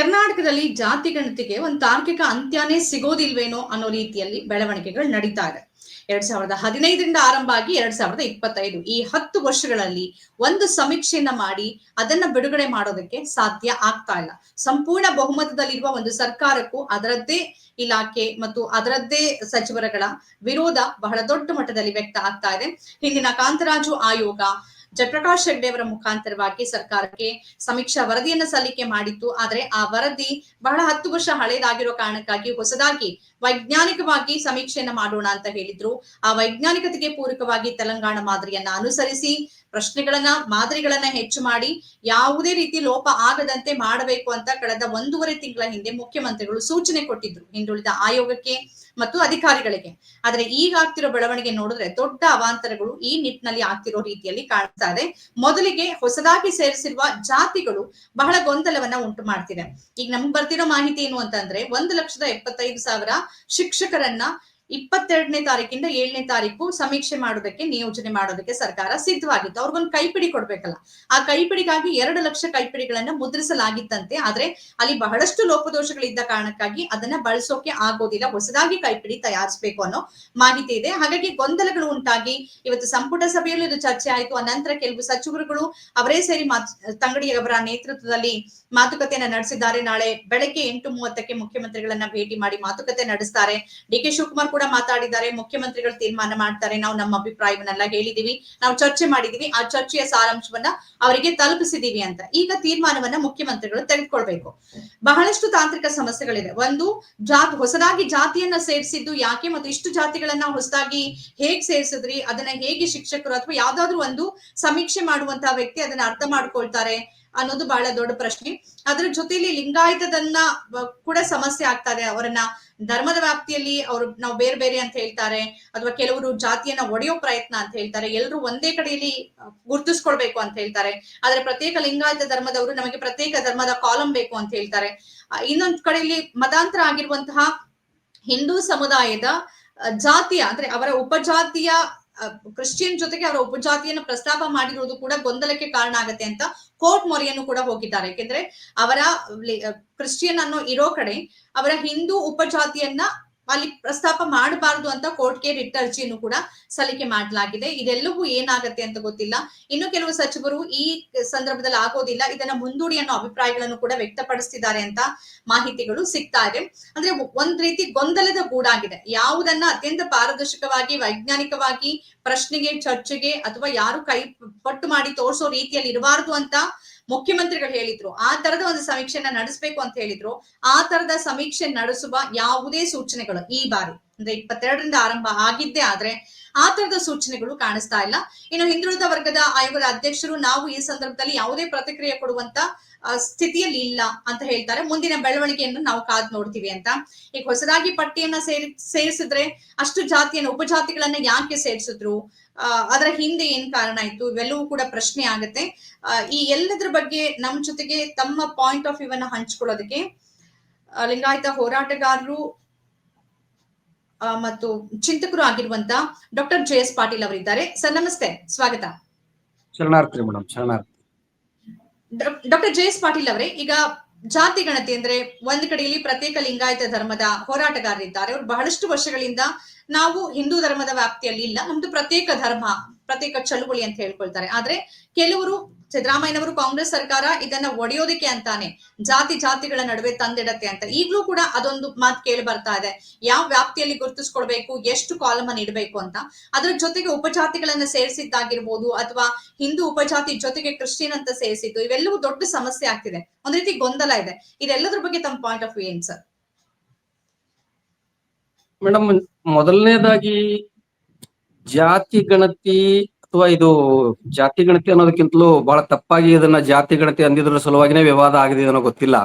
ಕರ್ನಾಟಕದಲ್ಲಿ ಜಾತಿ ಗಣತಿಗೆ ಒಂದು ತಾರ್ಕಿಕ ಅಂತ್ಯನೇ ಸಿಗೋದಿಲ್ವೇನೋ ಅನ್ನೋ ರೀತಿಯಲ್ಲಿ ಬೆಳವಣಿಗೆಗಳು ನಡೀತಾ ಇದೆ. ಎರಡ್ ಸಾವಿರದ ಹದಿನೈದರಿಂದ ಆರಂಭ ಆಗಿ ಎರಡ್ ಸಾವಿರದ ಇಪ್ಪತ್ತೈದು ಈ ಹತ್ತು ವರ್ಷಗಳಲ್ಲಿ ಒಂದು ಸಮೀಕ್ಷೆಯನ್ನ ಮಾಡಿ ಅದನ್ನ ಬಿಡುಗಡೆ ಮಾಡೋದಕ್ಕೆ ಸಾಧ್ಯ ಆಗ್ತಾ ಇಲ್ಲ. ಸಂಪೂರ್ಣ ಬಹುಮತದಲ್ಲಿರುವ ಒಂದು ಸರ್ಕಾರಕ್ಕೂ ಅದರದ್ದೇ ಇಲಾಖೆ ಮತ್ತು ಅದರದ್ದೇ ಸಚಿವರುಗಳ ವಿರೋಧ ಬಹಳ ದೊಡ್ಡ ಮಟ್ಟದಲ್ಲಿ ವ್ಯಕ್ತ ಆಗ್ತಾ ಇದೆ. ಹಿಂದಿನ ಕಾಂತರಾಜು ಆಯೋಗ ಜಯಪ್ರಕಾಶ್ ಹೆಗ್ಡೆ ಅವರ ಮುಖಾಂತರವಾಗಿ ಸರ್ಕಾರಕ್ಕೆ ಸಮೀಕ್ಷಾ ವರದಿಯನ್ನ ಸಲ್ಲಿಕೆ ಮಾಡಿತ್ತು. ಆದ್ರೆ ಆ ವರದಿ ಬಹಳ ಹತ್ತು ವರ್ಷ ಹಳೇದಾಗಿರೋ ಕಾರಣಕ್ಕಾಗಿ ಹೊಸದಾಗಿ ವೈಜ್ಞಾನಿಕವಾಗಿ ಸಮೀಕ್ಷೆಯನ್ನ ಮಾಡೋಣ ಅಂತ ಹೇಳಿದ್ರು. ಆ ವೈಜ್ಞಾನಿಕತೆಗೆ ಪೂರಕವಾಗಿ ತೆಲಂಗಾಣ ಮಾದರಿಯನ್ನ ಅನುಸರಿಸಿ ಪ್ರಶ್ನೆಗಳನ್ನ, ಮಾದರಿಗಳನ್ನ ಹೆಚ್ಚು ಮಾಡಿ ಯಾವುದೇ ರೀತಿ ಲೋಪ ಆಗದಂತೆ ಮಾಡಬೇಕು ಅಂತ ಕಳೆದ ಒಂದೂವರೆ ತಿಂಗಳ ಹಿಂದೆ ಮುಖ್ಯಮಂತ್ರಿಗಳು ಸೂಚನೆ ಕೊಟ್ಟಿದ್ರು ಹಿಂದುಳಿದ ಆಯೋಗಕ್ಕೆ ಮತ್ತು ಅಧಿಕಾರಿಗಳಿಗೆ. ಆದ್ರೆ ಈಗ ಆಗ್ತಿರೋ ಬೆಳವಣಿಗೆ ನೋಡಿದ್ರೆ ದೊಡ್ಡ ಅವಾಂತರಗಳು ಈ ನಿಟ್ಟಿನಲ್ಲಿ ಆಗ್ತಿರೋ ರೀತಿಯಲ್ಲಿ ಕಾಣ್ತಾ ಇದೆ. ಮೊದಲಿಗೆ ಹೊಸದಾಗಿ ಸೇರಿಸಿರುವ ಜಾತಿಗಳು ಬಹಳ ಗೊಂದಲವನ್ನ ಉಂಟು ಮಾಡ್ತಿದೆ. ಈಗ ನಮ್ಗೆ ಬರ್ತಿರೋ ಮಾಹಿತಿ ಏನು ಅಂತಂದ್ರೆ, ಒಂದು ಲಕ್ಷದ ಎಪ್ಪತ್ತೈದು ಸಾವಿರ ಶಿಕ್ಷಕರನ್ನ ಇಪ್ಪತ್ತೆರಡನೇ ತಾರೀಕಿಂದ ಏಳನೇ ತಾರೀಕು ಸಮೀಕ್ಷೆ ಮಾಡೋದಕ್ಕೆ ನಿಯೋಜನೆ ಮಾಡೋದಕ್ಕೆ ಸರ್ಕಾರ ಸಿದ್ಧವಾಗಿತ್ತು. ಅವ್ರಿಗೊಂದು ಕೈಪಿಡಿ ಕೊಡ್ಬೇಕಲ್ಲ. ಆ ಕೈಪಿಡಿಗಾಗಿ ಎರಡು ಲಕ್ಷ ಕೈಪಿಡಿಗಳನ್ನ ಮುದ್ರಿಸಲಾಗಿತ್ತಂತೆ. ಆದ್ರೆ ಅಲ್ಲಿ ಬಹಳಷ್ಟು ಲೋಪದೋಷಗಳಿದ್ದ ಕಾರಣಕ್ಕಾಗಿ ಅದನ್ನ ಬಳಸೋಕೆ ಆಗೋದಿಲ್ಲ. ಹೊಸದಾಗಿ ಕೈಪಿಡಿ ತಯಾರಿಸಬೇಕು ಅನ್ನೋ ಮಾಹಿತಿ ಇದೆ. ಹಾಗಾಗಿ ಗೊಂದಲಗಳು ಉಂಟಾಗಿ ಇವತ್ತು ಸಂಪುಟ ಸಭೆಯಲ್ಲೂ ಇದು ಚರ್ಚೆ ಆಯ್ತು. ಆ ನಂತರ ಕೆಲವು ಸಚಿವರುಗಳು ಅವರೇ ಸೇರಿ ಮಾತ್ ತಂಗಡಿ ಅವರ ನೇತೃತ್ವದಲ್ಲಿ ಮಾತುಕತೆಯನ್ನ ನಡೆಸಿದ್ದಾರೆ. ನಾಳೆ ಬೆಳಗ್ಗೆ ಎಂಟು ಮೂವತ್ತಕ್ಕೆ ಮುಖ್ಯಮಂತ್ರಿಗಳನ್ನ ಭೇಟಿ ಮಾಡಿ ಮಾತುಕತೆ ನಡೆಸ್ತಾರೆ. ಡಿ ಕೆ ಶಿವಕುಮಾರ್ ಮಾತಾಡಿದ್ದಾರೆ, ಮುಖ್ಯಮಂತ್ರಿಗಳು ತೀರ್ಮಾನ ಮಾಡ್ತಾರೆ, ನಾವು ನಮ್ಮ ಅಭಿಪ್ರಾಯವನ್ನೆಲ್ಲ ಹೇಳಿದೀವಿ, ನಾವು ಚರ್ಚೆ ಮಾಡಿದೀವಿ, ಆ ಚರ್ಚೆಯ ಸಾರಾಂಶವನ್ನ ಅವರಿಗೆ ತಲುಪಿಸಿದೀವಿ ಅಂತ. ಈಗ ತೀರ್ಮಾನವನ್ನ ಮುಖ್ಯಮಂತ್ರಿಗಳು ತೆಗೆದುಕೊಳ್ಬೇಕು. ಬಹಳಷ್ಟು ತಾಂತ್ರಿಕ ಸಮಸ್ಯೆಗಳಿದೆ. ಒಂದು, ಜಾತಿ, ಹೊಸದಾಗಿ ಜಾತಿಯನ್ನ ಸೇರಿಸಿದ್ದು ಯಾಕೆ ಮತ್ತು ಇಷ್ಟು ಜಾತಿಗಳನ್ನ ಹೊಸದಾಗಿ ಹೇಗ್ ಸೇರಿಸಿದ್ರಿ, ಅದನ್ನ ಹೇಗೆ ಶಿಕ್ಷಕರು ಅಥವಾ ಯಾವ್ದಾದ್ರು ಒಂದು ಸಮೀಕ್ಷೆ ಮಾಡುವಂತಹ ವ್ಯಕ್ತಿ ಅದನ್ನ ಅರ್ಥ ಮಾಡ್ಕೊಳ್ತಾರೆ ಅನ್ನೋದು ಬಹಳ ದೊಡ್ಡ ಪ್ರಶ್ನೆ. ಅದರ ಜೊತೆಲಿ ಲಿಂಗಾಯತದನ್ನ ಕೂಡ ಸಮಸ್ಯೆ ಆಗ್ತಾ ಇದೆ ಅವರನ್ನ ಧರ್ಮದ ವ್ಯಾಪ್ತಿಯಲ್ಲಿ ಅವರು ನಾವು ಬೇರೆ ಬೇರೆ ಅಂತ ಹೇಳ್ತಾರೆ. ಅಥವಾ ಕೆಲವರು ಜಾತಿಯನ್ನ ಒಡೆಯೋ ಪ್ರಯತ್ನ ಅಂತ ಹೇಳ್ತಾರೆ. ಎಲ್ಲರೂ ಒಂದೇ ಕಡೆಯಲ್ಲಿ ಗುರುತಿಸ್ಕೊಳ್ಬೇಕು ಅಂತ ಹೇಳ್ತಾರೆ. ಆದ್ರೆ ಪ್ರತ್ಯೇಕ ಲಿಂಗಾಯತ ಧರ್ಮದವರು ನಮಗೆ ಪ್ರತ್ಯೇಕ ಧರ್ಮದ ಕಾಲಂ ಬೇಕು ಅಂತ ಹೇಳ್ತಾರೆ. ಇನ್ನೊಂದ್ ಕಡೆಯಲ್ಲಿ ಮತಾಂತರ ಆಗಿರುವಂತಹ ಹಿಂದೂ ಸಮುದಾಯದ ಜಾತಿಯ, ಅಂದ್ರೆ ಅವರ ಉಪಜಾತಿಯ ಕ್ರಿಶ್ಚಿಯನ್ ಜೊತೆಗೆ ಅವರ ಉಪಜಾತಿಯನ್ನು ಪ್ರಸ್ತಾಪ ಮಾಡಿರುವುದು ಕೂಡ ಗೊಂದಲಕ್ಕೆ ಕಾರಣ ಆಗತ್ತೆ ಅಂತ ಕೋರ್ಟ್ ಮೊರೆಯನ್ನು ಕೂಡ ಹೋಗಿದ್ದಾರೆ. ಯಾಕೆಂದ್ರೆ ಅವರ ಕ್ರಿಶ್ಚಿಯನ್ ಅನ್ನೋ ಇರೋ ಕಡೆ ಅವರ ಹಿಂದೂ ಉಪಜಾತಿಯನ್ನ ಅಲ್ಲಿ ಪ್ರಸ್ತಾಪ ಮಾಡಬಾರದು ಅಂತ ಕೋರ್ಟ್ಗೆ ರಿಟ್ ಅರ್ಜಿಯನ್ನು ಕೂಡ ಸಲ್ಲಿಕೆ ಮಾಡಲಾಗಿದೆ. ಇದೆಲ್ಲವೂ ಏನಾಗತ್ತೆ ಅಂತ ಗೊತ್ತಿಲ್ಲ. ಇನ್ನು ಕೆಲವು ಸಚಿವರು ಈ ಸಂದರ್ಭದಲ್ಲಿ ಆಗೋದಿಲ್ಲ. ಇದನ್ನ ಮುಂದೂಡಿ ಅನ್ನೋ ಅಭಿಪ್ರಾಯಗಳನ್ನು ಕೂಡ ವ್ಯಕ್ತಪಡಿಸ್ತಿದ್ದಾರೆ ಅಂತ ಮಾಹಿತಿಗಳು ಸಿಗ್ತಾ ಇದೆ. ಅಂದ್ರೆ ಒಂದ್ ರೀತಿ ಗೊಂದಲದ ಗೂಡಾಗಿದೆ. ಯಾವುದನ್ನ ಅತ್ಯಂತ ಪಾರದರ್ಶಕವಾಗಿ, ವೈಜ್ಞಾನಿಕವಾಗಿ, ಪ್ರಶ್ನೆಗೆ, ಚರ್ಚೆಗೆ ಅಥವಾ ಯಾರು ಕೈ ಪಟ್ಟು ಮಾಡಿ ತೋರಿಸೋ ರೀತಿಯಲ್ಲಿ ಇರಬಾರದು ಅಂತ ಮುಖ್ಯಮಂತ್ರಿಗಳು ಹೇಳಿದ್ರು, ಆ ತರದ ಒಂದು ಸಮೀಕ್ಷೆನ ನಡೆಸಬೇಕು ಅಂತ ಹೇಳಿದ್ರು, ಆ ತರದ ಸಮೀಕ್ಷೆ ನಡೆಸುವ ಯಾವುದೇ ಸೂಚನೆಗಳು ಈ ಬಾರಿ ಅಂದ್ರೆ ಇಪ್ಪತ್ತೆರಡರಿಂದ ಆರಂಭ ಆಗಿದ್ದೇ ಆದ್ರೆ ಆ ತರದ ಸೂಚನೆಗಳು ಕಾಣಿಸ್ತಾ ಇಲ್ಲ. ಇನ್ನು ಹಿಂದುಳಿದ ವರ್ಗದ ಆಯೋಗದ ಅಧ್ಯಕ್ಷರು ನಾವು ಈ ಸಂದರ್ಭದಲ್ಲಿ ಯಾವುದೇ ಪ್ರತಿಕ್ರಿಯೆ ಕೊಡುವಂತ ಸ್ಥಿತಿಯಲ್ಲಿ ಇಲ್ಲ ಅಂತ ಹೇಳ್ತಾರೆ. ಮುಂದಿನ ಬೆಳವಣಿಗೆಯನ್ನು ನಾವು ಕಾದ್ ನೋಡ್ತೀವಿ ಅಂತ. ಈಗ ಹೊಸದಾಗಿ ಪಟ್ಟಿಯನ್ನ ಸೇರಿ, ಸೇರಿಸಿದ್ರೆ ಅಷ್ಟು ಜಾತಿಯನ್ನು, ಉಪಜಾತಿಗಳನ್ನ ಯಾಕೆ ಸೇರಿಸಿದ್ರು? ಅದರ ಹಿಂದೆ ಏನ್ ಕಾರಣ ಇತ್ತು? ಇವೆಲ್ಲವೂ ಕೂಡ ಪ್ರಶ್ನೆ ಆಗುತ್ತೆ. ಈ ಎಲ್ಲದ್ರ ಬಗ್ಗೆ ನಮ್ಮ ಜೊತೆಗೆ ತಮ್ಮ ಪಾಯಿಂಟ್ ಆಫ್ ವ್ಯೂ ಅನ್ನ ಹಂಚ್ಕೊಳ್ಳೋದಕ್ಕೆ ಲಿಂಗಾಯತ ಹೋರಾಟಗಾರರು ಮತ್ತು ಚಿಂತಕರು ಆಗಿರುವಂತ ಡಾಕ್ಟರ್ ಜೆ ಎಸ್ ಪಾಟೀಲ್ ಅವರಿದ್ದಾರೆ. ಸರ್ ನಮಸ್ತೆ. ಸ್ವಾಗತ. ಶರಣಾರ್ಥಿ ಮೇಡಮ್ ಶರಣಾರ್ಥಿ. ಡಾಕ್ಟರ್ ಜೆ ಎಸ್ ಪಾಟೀಲ್ ಅವರೇ ಈಗ ಜಾತಿ ಗಣತಿ ಅಂದ್ರೆ ಒಂದ್ ಕಡೆಯಲ್ಲಿ ಪ್ರತ್ಯೇಕ ಲಿಂಗಾಯತ ಧರ್ಮದ ಹೋರಾಟಗಾರರಿದ್ದಾರೆ ಅವ್ರು ಬಹಳಷ್ಟು ವರ್ಷಗಳಿಂದ ನಾವು ಹಿಂದೂ ಧರ್ಮದ ವ್ಯಾಪ್ತಿಯಲ್ಲಿ ಇಲ್ಲ ನಮ್ದು ಪ್ರತ್ಯೇಕ ಧರ್ಮ ಪ್ರತ್ಯೇಕ ಚಳುವಳಿ ಅಂತ ಹೇಳ್ಕೊಳ್ತಾರೆ. ಆದ್ರೆ ಕೆಲವರು ಸಿದ್ದರಾಮಯ್ಯನವರು ಕಾಂಗ್ರೆಸ್ ಸರ್ಕಾರ ಇದನ್ನ ಒಡೆಯೋದಿಕ್ಕೆ ಅಂತಾನೆ, ಜಾತಿ ಜಾತಿಗಳ ನಡುವೆ ತಂದಿಡತ್ತೆ ಅಂತ. ಈಗಲೂ ಕೂಡ ಅದೊಂದು ಮಾತು ಕೇಳಿ ಬರ್ತಾ ಇದೆ. ಯಾವ ವ್ಯಾಪ್ತಿಯಲ್ಲಿ ಗುರುತಿಸ್ಕೊಳ್ಬೇಕು, ಎಷ್ಟು ಕಾಲಮ್ ನೀಡಬೇಕು ಅಂತ. ಅದ್ರ ಜೊತೆಗೆ ಉಪಜಾತಿಗಳನ್ನ ಸೇರಿಸಿದ್ದಾಗಿರ್ಬೋದು ಅಥವಾ ಹಿಂದೂ ಉಪಜಾತಿ ಜೊತೆಗೆ ಕ್ರಿಶ್ಚಿಯನ್ ಅಂತ ಸೇರಿಸಿದ್ದು, ಇವೆಲ್ಲವೂ ದೊಡ್ಡ ಸಮಸ್ಯೆ ಆಗ್ತಿದೆ. ಒಂದ್ ರೀತಿ ಗೊಂದಲ ಇದೆ. ಇದೆಲ್ಲದ್ರ ಬಗ್ಗೆ ತಮ್ಮ ಪಾಯಿಂಟ್ ಆಫ್ ವ್ಯೂ ಏನ್ ಸರ್? ಮೇಡಮ್ ಮೊದಲನೇದಾಗಿ ಜಾತಿ ಗಣತಿ ಅಥವಾ ಇದು ಜಾತಿ ಗಣತಿ ಅನ್ನೋದಕ್ಕಿಂತಲೂ ಬಹಳ ತಪ್ಪಾಗಿ ಇದನ್ನ ಜಾತಿ ಗಣತಿ ಅಂದಿದ್ರ ಸಲುವಾಗಿನೇ ವಿವಾದ ಆಗಿದೆ ಅನ್ನೋ ಗೊತ್ತಿಲ್ಲ.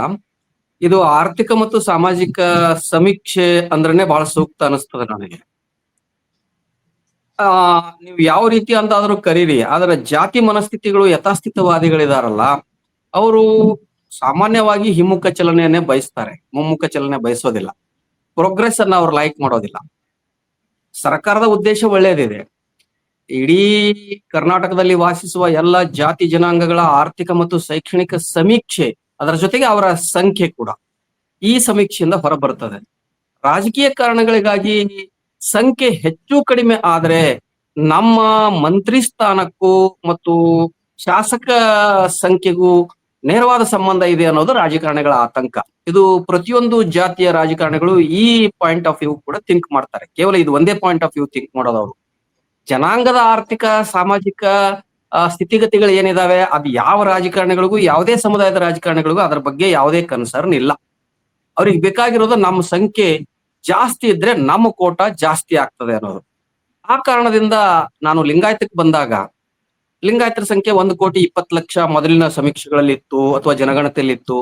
ಇದು ಆರ್ಥಿಕ ಮತ್ತು ಸಾಮಾಜಿಕ ಸಮೀಕ್ಷೆ ಅಂದ್ರೇನೆ ಬಹಳ ಸೂಕ್ತ ಅನಿಸ್ತದೆ ನನಗೆ. ಆ, ನೀವು ಯಾವ ರೀತಿ ಅಂತಾದ್ರೂ ಕರೀರಿ, ಆದ್ರೆ ಜಾತಿ ಮನಸ್ಥಿತಿಗಳು ಯಥಾಸ್ಥಿತವಾದಿಗಳಿದಾರಲ್ಲ, ಅವರು ಸಾಮಾನ್ಯವಾಗಿ ಹಿಮ್ಮುಖ ಚಲನೆಯನ್ನೇ ಬಯಸ್ತಾರೆ, ಮುಮ್ಮುಖ ಚಲನೆ ಬಯಸೋದಿಲ್ಲ ಪ್ರೋಗ್ರೆಸ್ ಅನ್ನ ಅವ್ರು ಲೈಕ್ ಮಾಡೋದಿಲ್ಲ. ಸರ್ಕಾರದ ಉದ್ದೇಶ ಒಳ್ಳೆಯದಿದೆ ಇಡೀ ಕರ್ನಾಟಕದಲ್ಲಿ ವಾಸಿಸುವ ಎಲ್ಲ ಜಾತಿ ಜನಾಂಗಗಳ ಆರ್ಥಿಕ ಮತ್ತು ಶೈಕ್ಷಣಿಕ ಸಮೀಕ್ಷೆ ಅದರ ಜೊತೆಗೆ ಅವರ ಸಂಖ್ಯೆ ಕೂಡ ಈ ಸಮೀಕ್ಷೆಯಿಂದ ಹೊರಬರ್ತದೆ ರಾಜಕೀಯ ಕಾರಣಗಳಿಗಾಗಿ ಸಂಖ್ಯೆ ಹೆಚ್ಚು ಕಡಿಮೆ ಆದರೆ ನಮ್ಮ ಮಂತ್ರಿ ಸ್ಥಾನಕ್ಕೂ ಮತ್ತು ಶಾಸಕ ಸಂಖ್ಯೆಗೂ ನೇರವಾದ ಸಂಬಂಧ ಇದೆ ಅನ್ನೋದು ರಾಜಕಾರಣಿಗಳ ಆತಂಕ. ಇದು ಪ್ರತಿಯೊಂದು ಜಾತಿಯ ರಾಜಕಾರಣಿಗಳು ಈ ಪಾಯಿಂಟ್ ಆಫ್ ವ್ಯೂ ಕೂಡ ಥಿಂಕ್ ಮಾಡ್ತಾರೆ. ಕೇವಲ ಇದು ಒಂದೇ ಪಾಯಿಂಟ್ ಆಫ್ ವ್ಯೂ ಥಿಂಕ್ ಮಾಡೋದು ಅವರು ಜನಾಂಗದ ಆರ್ಥಿಕ, ಸಾಮಾಜಿಕ ಸ್ಥಿತಿಗತಿಗಳು ಏನಿದಾವೆ, ಅದು ಯಾವ ರಾಜಕಾರಣಿಗಳಿಗೂ, ಯಾವುದೇ ಸಮುದಾಯದ ರಾಜಕಾರಣಿಗಳಿಗೂ ಅದರ ಬಗ್ಗೆ ಯಾವುದೇ ಕನ್ಸರ್ನ್ ಇಲ್ಲ. ಅವ್ರಿಗೆ ಬೇಕಾಗಿರೋದು ನಮ್ಮ ಸಂಖ್ಯೆ ಜಾಸ್ತಿ ಇದ್ರೆ ನಮ್ಮ ಕೋಟ ಜಾಸ್ತಿ ಆಗ್ತದೆ ಅನ್ನೋದು. ಆ ಕಾರಣದಿಂದ ನಾನು ಲಿಂಗಾಯತಕ್ಕೆ ಬಂದಾಗ, ಲಿಂಗಾಯತರ ಸಂಖ್ಯೆ ಒಂದು ಕೋಟಿ ಇಪ್ಪತ್ತು ಲಕ್ಷ ಮೊದಲಿನ ಸಮೀಕ್ಷೆಗಳಲ್ಲಿ ಇತ್ತು ಅಥವಾ ಜನಗಣತಿಯಲ್ಲಿ ಇತ್ತು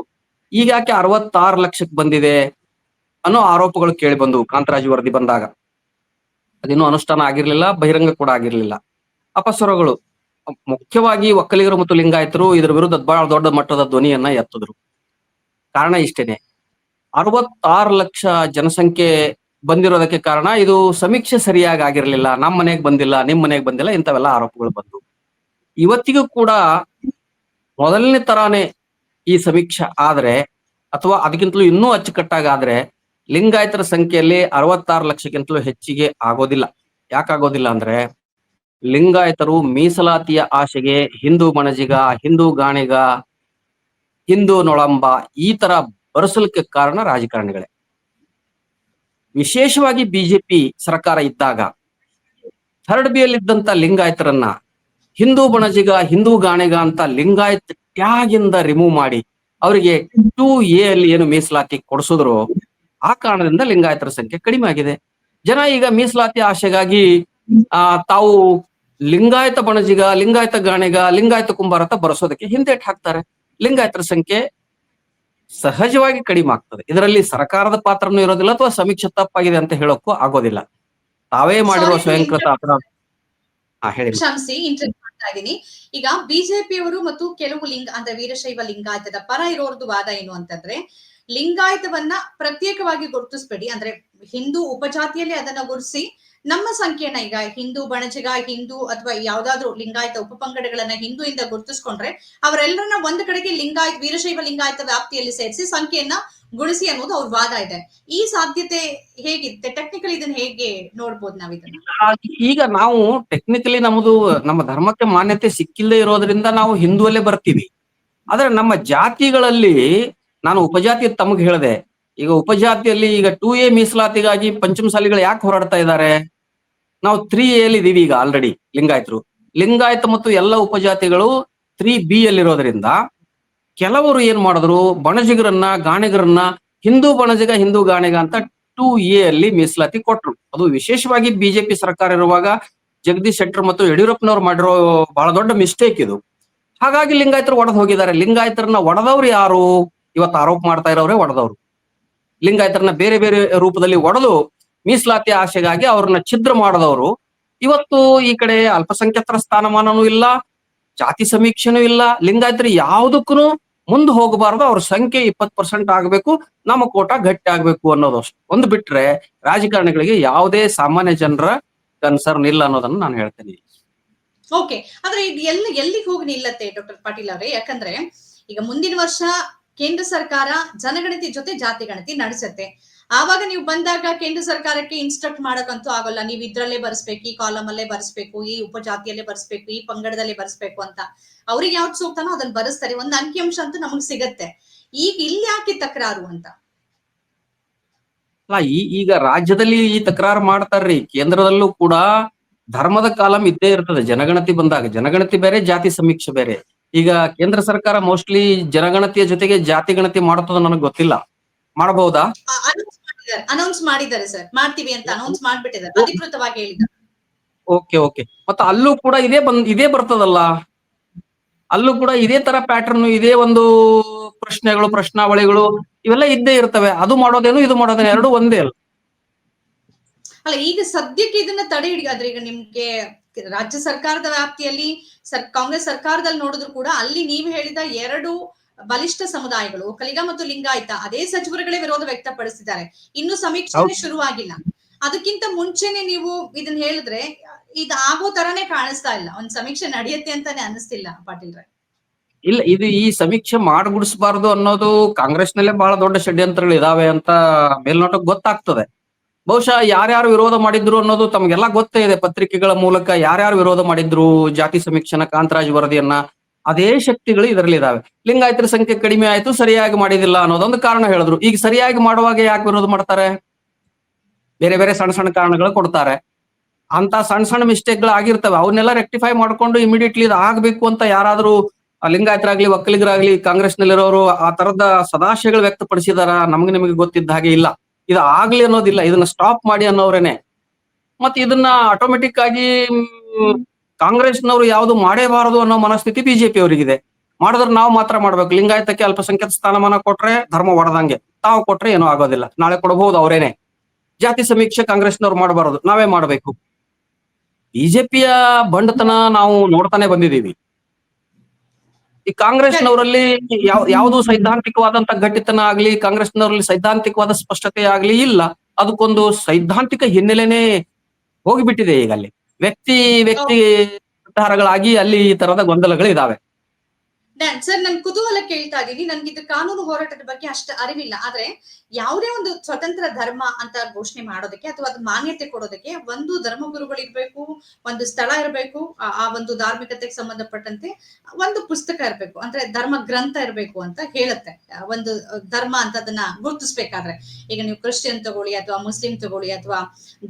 ಈಗ ಯಾಕೆ ಅರವತ್ತಾರು ಲಕ್ಷಕ್ಕೆ ಬಂದಿದೆ ಅನ್ನೋ ಆರೋಪಗಳು ಕೇಳಿ ಬಂದವು. ಕಾಂತರಾಜು ವರದಿ ಬಂದಾಗ. ಅದಿನ್ನೂ ಅನುಷ್ಠಾನ ಆಗಿರ್ಲಿಲ್ಲ, ಬಹಿರಂಗ ಕೂಡ ಆಗಿರ್ಲಿಲ್ಲ. ಅಪಸ್ವರಗಳು, ಮುಖ್ಯವಾಗಿ ಒಕ್ಕಲಿಗರು ಮತ್ತು ಲಿಂಗಾಯತರು ಇದರ ವಿರುದ್ಧ ಬಹಳ ದೊಡ್ಡ ಮಟ್ಟದ ಧ್ವನಿಯನ್ನ ಎತ್ತಿದ್ರು. ಕಾರಣ ಇಷ್ಟೇನೆ. ಅರವತ್ತಾರು ಲಕ್ಷ ಜನಸಂಖ್ಯೆ ಬಂದಿರೋದಕ್ಕೆ ಕಾರಣ ಇದು ಸಮೀಕ್ಷೆ ಸರಿಯಾಗಿ ಆಗಿರ್ಲಿಲ್ಲ ನಮ್ಮ ಮನೆಗೆ ಬಂದಿಲ್ಲ, ನಿಮ್ ಮನೆಗೆ ಬಂದಿಲ್ಲ, ಇಂಥವೆಲ್ಲ ಆರೋಪಗಳು ಬಂದವು ಇವತ್ತಿಗೂ ಕೂಡ ಮೊದಲನೇ ತರಾನೇ ಈ ಸಮೀಕ್ಷೆ ಆದ್ರೆ ಅಥವಾ ಅದಕ್ಕಿಂತಲೂ ಇನ್ನೂ ಅಚ್ಚುಕಟ್ಟಾಗಾದ್ರೆ ಲಿಂಗಾಯತರ ಸಂಖ್ಯೆಯಲ್ಲಿ ಅರವತ್ತಾರು ಲಕ್ಷಕ್ಕಿಂತಲೂ ಹೆಚ್ಚಿಗೆ ಆಗೋದಿಲ್ಲ. ಯಾಕಾಗೋದಿಲ್ಲ ಅಂದ್ರೆ ಲಿಂಗಾಯತರು ಮೀಸಲಾತಿಯ ಆಶೆಗೆ ಹಿಂದೂ ಮಣಜಿಗ, ಹಿಂದೂ ಗಾಣಿಗ, ಹಿಂದೂ ನೊಳಂಬ ಈ ತರ ಬರಸಲಿಕ್ಕೆ ಕಾರಣ ರಾಜಕಾರಣಿಗಳೇ. ವಿಶೇಷವಾಗಿ ಬಿಜೆಪಿ ಸರ್ಕಾರ ಇದ್ದಾಗ ಥರ್ಡ್ ಬಿಯಲ್ಲಿದ್ದಂತ ಲಿಂಗಾಯತರನ್ನ ಹಿಂದೂ ಬಣಜಿಗ ಹಿಂದೂ ಗಾಣಿಗ ಅಂತ ಲಿಂಗಾಯತ್ ಟ್ಯಾಗ್ ಇಂದ ರಿಮೂವ್ ಮಾಡಿ ಅವರಿಗೆ ಟೂ ಎ ಅಲ್ಲಿ ಏನು ಮೀಸಲಾತಿ ಕೊಡಿಸಿದ್ರು ಆ ಕಾರಣದಿಂದ ಲಿಂಗಾಯತರ ಸಂಖ್ಯೆ ಕಡಿಮೆ ಆಗಿದೆ. ಜನ ಈಗ ಮೀಸಲಾತಿ ಆಶೆಗಾಗಿ ಆ ತಾವು ಲಿಂಗಾಯತ ಬಣಜಿಗ ಲಿಂಗಾಯತ ಗಾಣಿಗ ಲಿಂಗಾಯತ ಕುಂಬಾರ ಅಂತ ಬರೆಸೋದಕ್ಕೆ ಹಿಂದೇಟ್ ಹಾಕ್ತಾರೆ. ಲಿಂಗಾಯತರ ಸಂಖ್ಯೆ ಸಹಜವಾಗಿ ಕಡಿಮೆ ಆಗ್ತದೆ. ಇದರಲ್ಲಿ ಸರ್ಕಾರದ ಪಾತ್ರನು ಇರೋದಿಲ್ಲ ಅಥವಾ ಸಮೀಕ್ಷೆ ತಪ್ಪಾಗಿದೆ ಅಂತ ಹೇಳೋಕ್ಕೂ ಆಗೋದಿಲ್ಲ. ತಾವೇ ಮಾಡಿರುವ Sorry, ಸ್ವಯಂಕೃತ ಅಪರಾಧ ಹೇಳಿ. ಕ್ಷಮಿಸಿ ಇಂಟರ್ವ್ಯೂ ಮಾಡ್ತಾ ಇದ್ದೀನಿ. ಈಗ ಬಿಜೆಪಿಯವರು ಮತ್ತು ಕೆಲವು ಲಿಂಗ ಅಂದ್ರೆ ವೀರಶೈವ ಲಿಂಗಾಯತದ ಪರ ಇರೋರ್ದು ವಾದ ಏನು ಅಂತಂದ್ರೆ ಲಿಂಗಾಯತವನ್ನ ಪ್ರತ್ಯೇಕವಾಗಿ ಗುರುತಿಸ್ಬೇಡಿ. ಅಂದ್ರೆ ಹಿಂದೂ ಉಪಜಾತಿಯಲ್ಲಿ ಅದನ್ನ ಗುರುಸಿ ನಮ್ಮ ಸಂಖ್ಯೆನ ಈಗ ಹಿಂದೂ ಬಣಜಿಗ, ಹಿಂದೂ ಅಥವಾ ಯಾವ್ದಾದ್ರು ಲಿಂಗಾಯತ ಉಪಪಂಗಡಗಳನ್ನ ಹಿಂದೂ ಇಂದ ಗುರುತಿಸ್ಕೊಂಡ್ರೆ ಅವರೆಲ್ಲರನ್ನ ಒಂದ್ ಕಡೆಗೆ ಲಿಂಗಾಯತ್, ವೀರಶೈವ ಲಿಂಗಾಯತ ವ್ಯಾಪ್ತಿಯಲ್ಲಿ ಸೇರಿಸಿ ಸಂಖ್ಯೆಯನ್ನ ಗುಣಿಸಿ ಅನ್ನೋದು ಅವ್ರ ವಾದ ಇದೆ. ಈ ಸಾಧ್ಯತೆ ಹೇಗಿದೆ ಟೆಕ್ನಿಕಲಿ ಇದನ್ನ ಹೇಗೆ ನೋಡ್ಬೋದು ನಾವ್ ಇದನ್ನ? ಈಗ ನಾವು ಟೆಕ್ನಿಕಲಿ ನಮ್ದು ನಮ್ಮ ಧರ್ಮಕ್ಕೆ ಮಾನ್ಯತೆ ಸಿಕ್ಕಿಲ್ಲದೆ ಇರೋದ್ರಿಂದ ನಾವು ಹಿಂದುವಲ್ಲೇ ಬರ್ತೀವಿ. ಆದ್ರೆ ನಮ್ಮ ಜಾತಿಗಳಲ್ಲಿ ನಾನು ಉಪಜಾತಿ ತಮಗೆ ಹೇಳಿದೆ, ಈಗ ಉಪಜಾತಿಯಲ್ಲಿ ಈಗ ಟೂ ಎ ಮೀಸಲಾತಿಗಾಗಿ ಪಂಚಮಸಾಲಿಗಳು ಯಾಕೆ ಹೋರಾಡ್ತಾ ಇದ್ದಾರೆ? ನಾವು ತ್ರೀ ಅಲ್ಲಿ ಇದೀವಿ ಈಗ ಆಲ್ರೆಡಿ ಲಿಂಗಾಯತರು. ಲಿಂಗಾಯತ ಮತ್ತು ಎಲ್ಲ ಉಪಜಾತಿಗಳು ತ್ರೀ ಬಿ ಅಲ್ಲಿರೋದ್ರಿಂದ ಕೆಲವರು ಏನ್ ಮಾಡಿದ್ರು? ಬಣಜಿಗರನ್ನ, ಗಾಣಿಗರನ್ನ, ಹಿಂದೂ ಬಣಜಿಗ, ಹಿಂದೂ ಗಾಣಿಗ ಅಂತ ಟೂ ಎ ಅಲ್ಲಿ ಮೀಸಲಾತಿ ಕೊಟ್ರು. ಅದು ವಿಶೇಷವಾಗಿ ಬಿಜೆಪಿ ಸರ್ಕಾರ ಇರುವಾಗ ಜಗದೀಶ್ ಶೆಟ್ಟರ್ ಮತ್ತು ಯಡಿಯೂರಪ್ಪನವ್ರು ಮಾಡಿರೋ ಬಹಳ ದೊಡ್ಡ ಮಿಸ್ಟೇಕ್ ಇದು. ಹಾಗಾಗಿ ಲಿಂಗಾಯತರು ಒಡೆದು ಹೋಗಿದ್ದಾರೆ. ಲಿಂಗಾಯತರನ್ನ ಒಡೆದವ್ರು ಯಾರು? ಇವತ್ತು ಆರೋಪ ಮಾಡ್ತಾ ಇರೋರೇ ಒಡೆದವ್ರು. ಲಿಂಗಾಯತರನ್ನ ಬೇರೆ ಬೇರೆ ರೂಪದಲ್ಲಿ ಒಡೆದು ಮೀಸಲಾತಿ ಆಶೆಗಾಗಿ ಅವ್ರನ್ನ ಛಿದ್ರ ಮಾಡದವರು. ಇವತ್ತು ಈ ಕಡೆ ಅಲ್ಪಸಂಖ್ಯಾತರ ಸ್ಥಾನಮಾನನೂ ಇಲ್ಲ, ಜಾತಿ ಸಮೀಕ್ಷೆನೂ ಇಲ್ಲ, ಲಿಂಗಾಯತರು ಯಾವುದಕ್ಕೂ ಮುಂದೆ ಹೋಗಬಾರದು, ಅವ್ರ ಸಂಖ್ಯೆ ಇಪ್ಪತ್ ಪರ್ಸೆಂಟ್ ಆಗಬೇಕು, ನಮ್ಮ ಕೋಟ ಗಟ್ಟಿ ಆಗ್ಬೇಕು ಅನ್ನೋದು ಅಷ್ಟು. ಒಂದು ಬಿಟ್ರೆ ರಾಜಕಾರಣಿಗಳಿಗೆ ಯಾವುದೇ ಸಾಮಾನ್ಯ ಜನರ ಕನ್ಸರ್ನ್ ಇಲ್ಲ ಅನ್ನೋದನ್ನ ನಾನು ಹೇಳ್ತೇನೆ ಓಕೆ ಆದ್ರೆ ಇದು ಎಲ್ಲಿ ಎಲ್ಲಿಗೆ ಹೋಗಿ ನಿಲ್ಲತ್ತೆ ಡಾಕ್ಟರ್ ಪಾಟೀಲ್ ಅವರೇ? ಯಾಕಂದ್ರೆ ಈಗ ಮುಂದಿನ ವರ್ಷ ಕೇಂದ್ರ ಸರ್ಕಾರ ಜನಗಣತಿ ಜೊತೆ ಜಾತಿ ಗಣತಿ ನಡೆಸುತ್ತೆ. ಆವಾಗ ನೀವು ಬಂದಾಗ ಕೇಂದ್ರ ಸರ್ಕಾರಕ್ಕೆ ಇನ್ಸ್ಟ್ರಕ್ಟ್ ಮಾಡಕ್ಕಂತೂ ಆಗೋಲ್ಲ. ನೀವು ಇದ್ರಲ್ಲೇ ಬರ್ಸ್ಬೇಕು, ಈ ಕಾಲಮ್ ಅಲ್ಲೇ ಬರ್ಸ್ಬೇಕು, ಈ ಉಪಜಾತಿಯಲ್ಲೇ ಬರ್ಸ್ಬೇಕು, ಈ ಪಂಗಡದಲ್ಲೇ ಬರ್ಸ್ಬೇಕು ಅಂತ. ಅವ್ರಿಗೆ ಯಾವ್ದು ಸೂಕ್ತನೋ ಅದನ್ನ ಬರೆಸ್ತಾರೆ. ಒಂದು ಅಂಕಿಅಂಶ ಅಂತೂ ನಮಗ್ ಸಿಗತ್ತೆ. ಈಗ ಇಲ್ಲಿ ಯಾಕೆ ತಕರಾರು ಅಂತ? ಈಗ ರಾಜ್ಯದಲ್ಲಿ ಈ ತಕರಾರು ಮಾಡ್ತಾರ್ರಿ. ಕೇಂದ್ರದಲ್ಲೂ ಕೂಡ ಧರ್ಮದ ಕಾಲಂ ಇದ್ದೇ ಇರ್ತದೆ. ಜನಗಣತಿ ಬಂದಾಗ. ಜನಗಣತಿ ಬೇರೆ, ಜಾತಿ ಸಮೀಕ್ಷೆ ಬೇರೆ. ಈಗ ಕೇಂದ್ರ ಸರ್ಕಾರ ಮೋಸ್ಟ್ಲಿ ಜನಗಣತಿಯ ಜೊತೆಗೆ ಜಾತಿ ಗಣತಿ ಮಾಡುತ್ತದ ನನಗೆ ಗೊತ್ತಿಲ್ಲ. ಮಾಡಬಹುದಾ ಅನೌನ್ಸ್ ಮಾಡಿದ್ದಾರೆ. ಅನೌನ್ಸ್ ಮಾಡಿದ್ದಾರೆ ಸರ್ ಮಾಡ್ತೀವಿ ಅಂತ ಅನೌನ್ಸ್ ಮಾಡ್ಬಿಟ್ಟಿದ್ದಾರೆ. ಅಧಿಕೃತವಾಗಿ ಹೇಳಿದ್ದಾರೆ. Okay okay. ಮತ್ತೆ ಅಲ್ಲೂ ಕೂಡ ಇದೇ ಬಂದ್ ಇದೇ ಬರ್ತದಲ್ಲ? ಅಲ್ಲೂ ಕೂಡ ಇದೇ ತರ ಪ್ಯಾಟರ್ನ್ ಇದೇ ಒಂದು ಪ್ರಶ್ನೆಗಳು ಪ್ರಶ್ನಾವಳಿಗಳು ಇವೆಲ್ಲ ಇದ್ದೇ ಇರ್ತವೆ. ಅದು ಮಾಡೋದೇನು ಇದು ಮಾಡೋದೇನು ಎರಡು ಒಂದೇ ಅಲ್ಲ. ಅಲ್ಲ ಈಗ ಸದ್ಯಕ್ಕೆ ಇದನ್ನ ತಡೆ ಹಿಡಿಯೋದ್ರೆ ಈಗ ನಿಮ್ಗೆ ರಾಜ್ಯ ಸರ್ಕಾರದ ವ್ಯಾಪ್ತಿಯಲ್ಲಿ ಸರ್ ಕಾಂಗ್ರೆಸ್ ಸರ್ಕಾರದಲ್ಲಿ ನೋಡಿದ್ರು ಕೂಡ ಅಲ್ಲಿ ನೀವು ಹೇಳಿದ ಎರಡು ಬಲಿಷ್ಠ ಸಮುದಾಯಗಳು ಕಲಿಗ ಮತ್ತು ಲಿಂಗಾಯತ ಅದೇ ಸಚಿವರುಗಳೇ ವಿರೋಧ ವ್ಯಕ್ತಪಡಿಸಿದ್ದಾರೆ. ಇನ್ನು ಸಮೀಕ್ಷೆ ಶುರುವಾಗಿಲ್ಲ. ಅದಕ್ಕಿಂತ ಮುಂಚೆನೆ ನೀವು ಇದನ್ನ ಹೇಳಿದ್ರೆ ಇದು ಆಗೋ ತರಾನೇ ಕಾಣಿಸ್ತಾ ಇಲ್ಲ. ಒಂದ್ ಸಮೀಕ್ಷೆ ನಡೆಯುತ್ತೆ ಅಂತಾನೆ ಅನಿಸ್ತಿಲ್ಲ ಪಾಟೀಲ್ ರೇ ಇಲ್ಲ ಇದು ಈ ಸಮೀಕ್ಷೆ ಮಾಡ್ಗುಡಿಸಬಾರ್ದು ಅನ್ನೋದು ಕಾಂಗ್ರೆಸ್ನಲ್ಲೇ ಬಹಳ ದೊಡ್ಡ ಷಡ್ಯಂತ್ರಗಳು ಇದಾವೆ ಅಂತ ಮೇಲ್ನೋಟಕ್ಕೆ ಗೊತ್ತಾಗ್ತದೆ. ಬಹುಶಃ ಯಾರ್ಯಾರು ವಿರೋಧ ಮಾಡಿದ್ರು ಅನ್ನೋದು ತಮಗೆಲ್ಲ ಗೊತ್ತೇ ಇದೆ. ಪತ್ರಿಕೆಗಳ ಮೂಲಕ ಯಾರ್ಯಾರು ವಿರೋಧ ಮಾಡಿದ್ರು, ಜಾತಿ ಸಮೀಕ್ಷಣ, ಕಾಂತರಾಜ್ ವರದಿಯನ್ನ, ಅದೇ ಶಕ್ತಿಗಳು ಇದರಲ್ಲಿ ಇದಾವೆ ಲಿಂಗಾಯತರ ಸಂಖ್ಯೆ ಕಡಿಮೆ ಆಯ್ತು, ಸರಿಯಾಗಿ ಮಾಡಿದಿಲ್ಲ ಅನ್ನೋದೊಂದು ಕಾರಣ ಹೇಳಿದ್ರು. ಈಗ ಸರಿಯಾಗಿ ಮಾಡುವಾಗ ಯಾಕೆ ವಿರೋಧ ಮಾಡ್ತಾರೆ? ಬೇರೆ ಬೇರೆ ಸಣ್ಣ ಸಣ್ಣ ಕಾರಣಗಳು ಕೊಡ್ತಾರೆ. ಅಂತ ಸಣ್ಣ ಸಣ್ಣ ಮಿಸ್ಟೇಕ್ಗಳು ಆಗಿರ್ತವೆ ಅವನ್ನೆಲ್ಲ ರೆಕ್ಟಿಫೈ ಮಾಡ್ಕೊಂಡು ಇಮಿಡಿಯೇಟ್ಲಿ ಇದು ಆಗ್ಬೇಕು ಅಂತ ಯಾರಾದ್ರೂ ಲಿಂಗಾಯತರಾಗ್ಲಿ ಒಕ್ಕಲಿಗರಾಗ್ಲಿ ಕಾಂಗ್ರೆಸ್ನಲ್ಲಿರೋರು ಆ ತರದ ಸದಾಶಯಗಳು ವ್ಯಕ್ತಪಡಿಸಿದಾರ? ನಮ್ಗೆ ನಿಮಗೆ ಗೊತ್ತಿದ್ದ ಹಾಗೆ ಇಲ್ಲ. ಇದು ಆಗ್ಲಿ ಅನ್ನೋದಿಲ್ಲ, ಇದನ್ನ ಸ್ಟಾಪ್ ಮಾಡಿ ಅನ್ನೋರೇನೆ ಮತ್ತೆ ಇದನ್ನ ಆಟೋಮೆಟಿಕ್ ಆಗಿ ಕಾಂಗ್ರೆಸ್ನವರು ಯಾವುದು ಮಾಡೇಬಾರದು ಅನ್ನೋ ಮನಸ್ಥಿತಿ ಬಿಜೆಪಿ ಅವರಿಗಿದೆ. ಮಾಡಿದ್ರೆ ನಾವು ಮಾತ್ರ ಮಾಡ್ಬೇಕು. ಲಿಂಗಾಯತಕ್ಕೆ ಅಲ್ಪಸಂಖ್ಯಾತ ಸ್ಥಾನಮಾನ ಕೊಟ್ರೆ ಧರ್ಮ ಒಡೆದಂಗೆ. ತಾವು ಕೊಟ್ರೆ ಏನೂ ಆಗೋದಿಲ್ಲ. ನಾಳೆ ಕೊಡಬಹುದು ಅವರೇನೆ. ಜಾತಿ ಸಮೀಕ್ಷೆ ಕಾಂಗ್ರೆಸ್ನವ್ರು ಮಾಡಬಾರದು. ನಾವೇ ಮಾಡಬೇಕು. ಬಿಜೆಪಿಯ ಬಂಡತನ ನಾವು ನೋಡ್ತಾನೆ ಬಂದಿದೀವಿ ಈ ಕಾಂಗ್ರೆಸ್ನವರಲ್ಲಿ ಯಾವ ಯಾವುದು ಸೈದ್ಧಾಂತಿಕವಾದಂತ ಗಟ್ಟಿತನ ಆಗ್ಲಿ ಕಾಂಗ್ರೆಸ್ನವರಲ್ಲಿ ಸೈದ್ಧಾಂತಿಕವಾದ ಸ್ಪಷ್ಟತೆ ಆಗ್ಲಿ ಇಲ್ಲ. ಅದಕ್ಕೊಂದು ಸೈದ್ಧಾಂತಿಕ ಹಿನ್ನೆಲೆನೇ ಹೋಗಿಬಿಟ್ಟಿದೆ ಈಗ ಅಲ್ಲಿ. ವ್ಯಕ್ತಿ ವ್ಯಕ್ತಿ ನಿರ್ಧಾರಗಳಾಗಿ ಅಲ್ಲಿ ಈ ತರದ ಗೊಂದಲಗಳು ಇದಾವೆ ಸರ್ ನನ್ ಕುತೂಹಲ ಕೇಳ್ತಾ ಇದೀನಿ ನನ್ಗೆ ಇದು ಕಾನೂನು ಹೋರಾಟದ ಬಗ್ಗೆ ಅಷ್ಟು ಅರಿವಿಲ್ಲ. ಆದ್ರೆ ಯಾವುದೇ ಒಂದು ಸ್ವತಂತ್ರ ಧರ್ಮ ಅಂತ ಘೋಷಣೆ ಮಾಡೋದಕ್ಕೆ ಅಥವಾ ಅದು ಮಾನ್ಯತೆ ಕೊಡೋದಕ್ಕೆ ಒಂದು ಧರ್ಮಗುರುಗಳು ಇರ್ಬೇಕು, ಒಂದು ಸ್ಥಳ ಇರಬೇಕು, ಆ ಒಂದು ಧಾರ್ಮಿಕತೆಗೆ ಸಂಬಂಧಪಟ್ಟಂತೆ ಒಂದು ಪುಸ್ತಕ ಇರಬೇಕು. ಅಂದ್ರೆ ಧರ್ಮ ಗ್ರಂಥ ಇರಬೇಕು ಅಂತ ಹೇಳುತ್ತೆ. ಒಂದು ಧರ್ಮ ಅಂತ ಅದನ್ನ ಗುರುತಿಸ್ಬೇಕಾದ್ರೆ. ಈಗ ನೀವು ಕ್ರಿಶ್ಚಿಯನ್ ತಗೊಳ್ಳಿ ಅಥವಾ ಮುಸ್ಲಿಂ ತಗೊಳ್ಳಿ ಅಥವಾ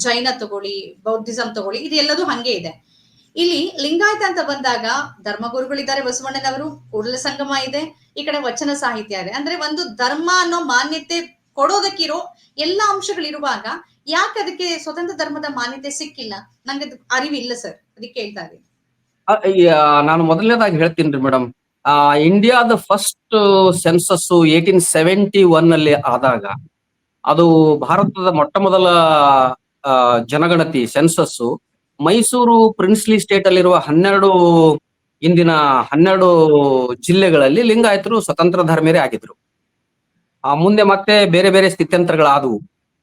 ಜೈನ ತಗೊಳ್ಳಿ, ಬೌದ್ಧಿಸಂ ತಗೊಳ್ಳಿ ಇದೆಲ್ಲದೂ ಹಂಗೆ ಇದೆ. ಇಲ್ಲಿ ಲಿಂಗಾಯತ ಅಂತ ಬಂದಾಗ ಧರ್ಮಗುರುಗಳಿದ್ದಾರೆ ಬಸವಣ್ಣನವರು ಕೂಡಲ ಸಂಗಮ ಇದೆ ಈ ಕಡೆ ವಚನ ಸಾಹಿತ್ಯ ಇದೆ. ಅಂದ್ರೆ ಒಂದು ಧರ್ಮ ಅನ್ನೋ ಮಾನ್ಯತೆ ಕೊಡೋದಕ್ಕಿರೋ ಎಲ್ಲಾ ಅಂಶಗಳಿರುವಾಗ ಯಾಕೆ ಅದಕ್ಕೆ ಸ್ವತಂತ್ರ ಧರ್ಮದ ಮಾನ್ಯತೆ ಸಿಕ್ಕಿಲ್ಲ? ನಂಗೆ ಅರಿವಿಲ್ಲ ಸರ್ ಅದಕ್ಕೆ ಹೇಳ್ತಾ ಈ, ನಾನು ಮೊದಲನೇದಾಗಿ ಹೇಳ್ತೀನಿ ಮೇಡಮ್. ಆ ಇಂಡಿಯಾದ first census eighteen seventy one ಅಲ್ಲಿ ಆದಾಗ ಅದು ಭಾರತದ ಮೊಟ್ಟ ಮೊದಲ ಜನಗಣತಿ ಸೆನ್ಸಸ್ ಮೈಸೂರು ಪ್ರಿನ್ಸ್ಲಿ ಸ್ಟೇಟ್ ಅಲ್ಲಿರುವ ಹನ್ನೆರಡು, ಇಂದಿನ ಹನ್ನೆರಡು ಜಿಲ್ಲೆಗಳಲ್ಲಿ ಲಿಂಗಾಯತರು ಸ್ವತಂತ್ರ ಧರ್ಮೀಯರೇ ಆಗಿದ್ರು. ಆ ಮುಂದೆ ಮತ್ತೆ ಬೇರೆ ಬೇರೆ ಸ್ಥಿತ್ಯಂತರಗಳಾದವು.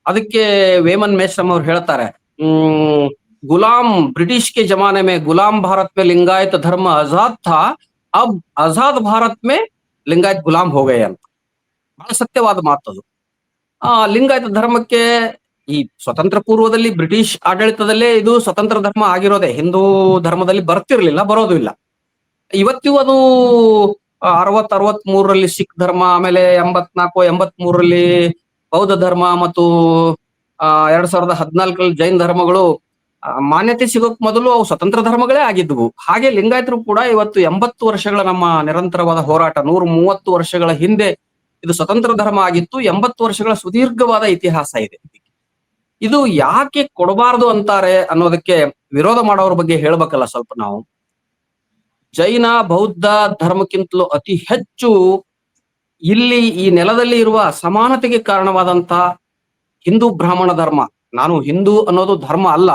ಅದಕ್ಕೆ ವೇಮನ್ ಮೇಶ್ರಮ್ ಅವ್ರು ಹೇಳ್ತಾರೆ, ಹ್ಮ್, ಗುಲಾಂ ಬ್ರಿಟಿಷ್ ಕೆ ಜಮಾನೆ ಮೇ ಗುಲಾಂ ಭಾರತ್ ಮೇ ಲಿಂಗಾಯತ ಧರ್ಮ ಆಜಾದ್ ಥಾ, ಅಬ್ ಆಜಾದ್ ಭಾರತ್ ಮೇ ಲಿಂಗಾಯತ್ ಗುಲಾಂ ಹೋಗಯ್ಯ ಅಂತ. ಬಹಳ ಸತ್ಯವಾದ ಮಾತದು. ಆ ಲಿಂಗಾಯತ ಧರ್ಮಕ್ಕೆ ಈ ಸ್ವತಂತ್ರ ಪೂರ್ವದಲ್ಲಿ ಬ್ರಿಟಿಷ್ ಆಡಳಿತದಲ್ಲೇ ಇದು ಸ್ವತಂತ್ರ ಧರ್ಮ ಆಗಿರೋದೆ. ಹಿಂದೂ ಧರ್ಮದಲ್ಲಿ ಬರ್ತಿರ್ಲಿಲ್ಲ, ಬರೋದು ಇಲ್ಲ. ಇವತ್ತಿಗೂ ಅದು ಅರವತ್ ಅರವತ್ ಮೂರರಲ್ಲಿ ಸಿಖ್ ಧರ್ಮ, ಆಮೇಲೆ ಎಂಬತ್ನಾಲ್ಕು ಎಂಬತ್ ಮೂರರಲ್ಲಿ ಬೌದ್ಧ ಧರ್ಮ ಮತ್ತು, ಆ, ಎರಡ್ ಸಾವಿರದ ಹದಿನಾಲ್ಕರಲ್ಲಿ ಜೈನ್ ಧರ್ಮಗಳು ಮಾನ್ಯತೆ ಸಿಗೋಕ್ ಮೊದಲು ಅವು ಸ್ವತಂತ್ರ ಧರ್ಮಗಳೇ ಆಗಿದ್ವು. ಹಾಗೆ ಲಿಂಗಾಯತರು ಕೂಡ ಇವತ್ತು ಎಂಬತ್ತು ವರ್ಷಗಳ ನಮ್ಮ ನಿರಂತರವಾದ ಹೋರಾಟ, ನೂರ ಮೂವತ್ತು ವರ್ಷಗಳ ಹಿಂದೆ ಇದು ಸ್ವತಂತ್ರ ಧರ್ಮ ಆಗಿತ್ತು. ಎಂಬತ್ತು ವರ್ಷಗಳ ಸುದೀರ್ಘವಾದ ಇತಿಹಾಸ ಇದೆ. ಇದು ಯಾಕೆ ಕೊಡಬಾರದು ಅಂತಾರೆ ಅನ್ನೋದಕ್ಕೆ ವಿರೋಧ ಮಾಡೋರ ಬಗ್ಗೆ ಹೇಳ್ಬೇಕಲ್ಲ ಸ್ವಲ್ಪ ನಾವು. ಜೈನ, ಬೌದ್ಧ ಧರ್ಮಕ್ಕಿಂತಲೂ ಅತಿ ಹೆಚ್ಚು ಇಲ್ಲಿ ಈ ನೆಲದಲ್ಲಿ ಇರುವ ಸಮಾನತೆಗೆ ಕಾರಣವಾದಂತ ಹಿಂದೂ ಬ್ರಾಹ್ಮಣ ಧರ್ಮ. ನಾನು ಹಿಂದೂ ಅನ್ನೋದು ಧರ್ಮ ಅಲ್ಲ.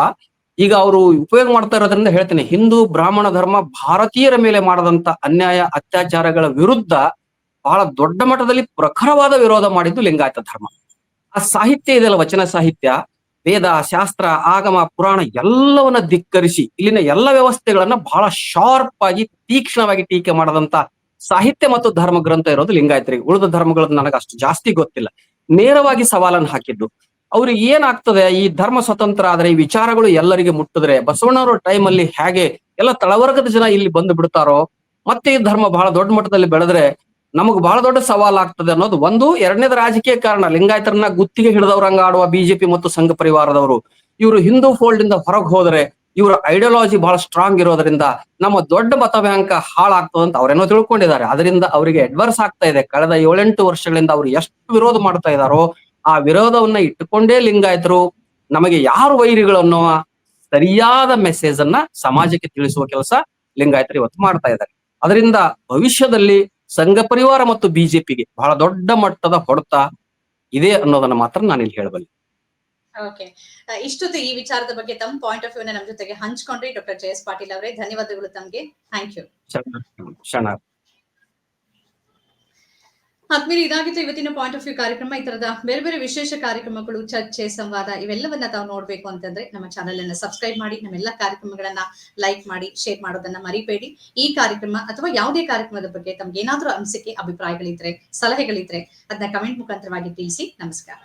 ಈಗ ಅವರು ಉಪಯೋಗ ಮಾಡ್ತಾ ಇರೋದ್ರಿಂದ ಹೇಳ್ತೇನೆ. ಹಿಂದೂ ಬ್ರಾಹ್ಮಣ ಧರ್ಮ ಭಾರತೀಯರ ಮೇಲೆ ಮಾಡದಂತ ಅನ್ಯಾಯ, ಅತ್ಯಾಚಾರಗಳ ವಿರುದ್ಧ ಬಹಳ ದೊಡ್ಡ ಮಟ್ಟದಲ್ಲಿ ಪ್ರಖರವಾದ ವಿರೋಧ ಮಾಡಿದ್ದು ಲಿಂಗಾಯತ ಧರ್ಮ. ಆ ಸಾಹಿತ್ಯ ಇದೆಯಲ್ಲ, ವಚನ ಸಾಹಿತ್ಯ? ವೇದ, ಶಾಸ್ತ್ರ, ಆಗಮ, ಪುರಾಣ ಎಲ್ಲವನ್ನ ಧಿಕ್ಕರಿಸಿ ಇಲ್ಲಿನ ಎಲ್ಲ ವ್ಯವಸ್ಥೆಗಳನ್ನ ಬಹಳ ಶಾರ್ಪ್ ಆಗಿ ತೀಕ್ಷ್ಣವಾಗಿ ಟೀಕೆ ಮಾಡದಂತ ಸಾಹಿತ್ಯ ಮತ್ತು ಧರ್ಮ ಗ್ರಂಥ ಇರೋದು ಲಿಂಗಾಯತರಿಗೆ. ಉಳಿದ ಧರ್ಮಗಳದ್ದು ನನಗೆ ಅಷ್ಟು ಜಾಸ್ತಿ ಗೊತ್ತಿಲ್ಲ. ನೇರವಾಗಿ ಸವಾಲನ್ನು ಹಾಕಿದ್ದು ಅವ್ರಿಗೆ ಏನಾಗ್ತದೆ, ಈ ಧರ್ಮ ಸ್ವತಂತ್ರ ಆದ್ರೆ ಈ ವಿಚಾರಗಳು ಎಲ್ಲರಿಗೆ ಮುಟ್ಟಿದ್ರೆ ಬಸವಣ್ಣವರ ಟೈಮ್ ಅಲ್ಲಿ ಹೇಗೆ ಎಲ್ಲ ತಳವರ್ಗದ ಜನ ಇಲ್ಲಿ ಬಂದು ಬಿಡ್ತಾರೋ, ಮತ್ತೆ ಈ ಧರ್ಮ ಬಹಳ ದೊಡ್ಡ ಮಟ್ಟದಲ್ಲಿ ಬೆಳೆದ್ರೆ ನಮಗ್ ಬಹಳ ದೊಡ್ಡ ಸವಾಲ್ ಆಗ್ತದೆ ಅನ್ನೋದು ಒಂದು. ಎರಡನೇದ ರಾಜಕೀಯ ಕಾರಣ, ಲಿಂಗಾಯತರನ್ನ ಗುತ್ತಿಗೆ ಹಿಡಿದವ್ರಂಗ ಆಡುವ ಬಿಜೆಪಿ ಮತ್ತು ಸಂಘ ಪರಿವಾರದವರು. ಇವರು ಹಿಂದೂ ಫೋಲ್ಡ್ ಇಂದ ಹೊರಗೆ ಹೋದ್ರೆ ಇವರ ಐಡಿಯಾಲಜಿ ಬಹಳ ಸ್ಟ್ರಾಂಗ್ ಇರೋದ್ರಿಂದ ನಮ್ಮ ದೊಡ್ಡ ಮತ ಬ್ಯಾಂಕ್ ಹಾಳಾಗ್ತದೆ ಅಂತ ಅವರೇನೋ ತಿಳ್ಕೊಂಡಿದ್ದಾರೆ. ಅದರಿಂದ ಅವರಿಗೆ ಅಡ್ವರ್ಸ್ ಆಗ್ತಾ ಇದೆ. ಕಳೆದ ಏಳೆಂಟು ವರ್ಷಗಳಿಂದ ಅವ್ರು ಎಷ್ಟು ವಿರೋಧ ಮಾಡ್ತಾ ಇದಾರೋ ಆ ವಿರೋಧವನ್ನ ಇಟ್ಟುಕೊಂಡೇ ಲಿಂಗಾಯತರು ನಮಗೆ ಯಾರು ವೈರಿಗಳು ಅನ್ನೋ ಸರಿಯಾದ ಮೆಸೇಜ್ ಅನ್ನ ಸಮಾಜಕ್ಕೆ ತಿಳಿಸುವ ಕೆಲಸ ಲಿಂಗಾಯತರು ಇವತ್ತು ಮಾಡ್ತಾ ಇದ್ದಾರೆ. ಅದರಿಂದ ಭವಿಷ್ಯದಲ್ಲಿ ಸಂಘ ಪರಿವಾರ ಮತ್ತು ಬಿಜೆಪಿಗೆ ಬಹಳ ದೊಡ್ಡ ಮಟ್ಟದ ಹೊಡೆತ ಇದೆ ಅನ್ನೋದನ್ನ ಮಾತ್ರ ನಾನು ಇಲ್ಲಿ ಹೇಳಬಲ್ಲೆ. ಓಕೆ. ಇಷ್ಟೊತ್ತು ಈ ವಿಚಾರದ ಬಗ್ಗೆ ತಮ್ಮ ಪಾಯಿಂಟ್ ಆಫ್ ವ್ಯೂ ನಮ್ಮ ಜೊತೆಗೆ ಹಂಚ್ಕೊಂಡ್ರಿ ಡಾಕ್ಟರ್ ಜಯಸ್ ಪಾಟೀಲ್ ಅವರೇ. ಧನ್ಯವಾದಗಳು ತಮಗೆ. ಥ್ಯಾಂಕ್ ಯು ಶರಣ ಆದ್ಮೇಲೆ ಇದಾಗಿತ್ತು ಇವತ್ತಿನ ಪಾಯಿಂಟ್ ಆಫ್ ವ್ಯೂ ಕಾರ್ಯಕ್ರಮ, ಈ ತರದ ಬೇರೆ ಬೇರೆ ವಿಶೇಷ ಕಾರ್ಯಕ್ರಮಗಳು, ಚರ್ಚೆ, ಸಂವಾದ ಇವೆಲ್ಲವನ್ನ ತಾವು ನೋಡ್ಬೇಕು ಅಂತಂದ್ರೆ ನಮ್ಮ ಚಾನೆಲ್ ಅನ್ನ ಸಬ್ಸ್ಕ್ರೈಬ್ ಮಾಡಿ, ನಮ್ಮೆಲ್ಲ ಕಾರ್ಯಕ್ರಮಗಳನ್ನ ಲೈಕ್ ಮಾಡಿ ಶೇರ್ ಮಾಡೋದನ್ನ ಮರಿಬೇಡಿ. ಈ ಕಾರ್ಯಕ್ರಮ ಅಥವಾ ಯಾವುದೇ ಕಾರ್ಯಕ್ರಮದ ಬಗ್ಗೆ ತಮ್ಗೆ ಏನಾದ್ರೂ ಅನಿಸಿಕೆ, ಅಭಿಪ್ರಾಯಗಳಿದ್ರೆ, ಸಲಹೆಗಳಿದ್ರೆ ಅದನ್ನ ಕಮೆಂಟ್ ಮುಖಾಂತರವಾಗಿ ತಿಳಿಸಿ. ನಮಸ್ಕಾರ.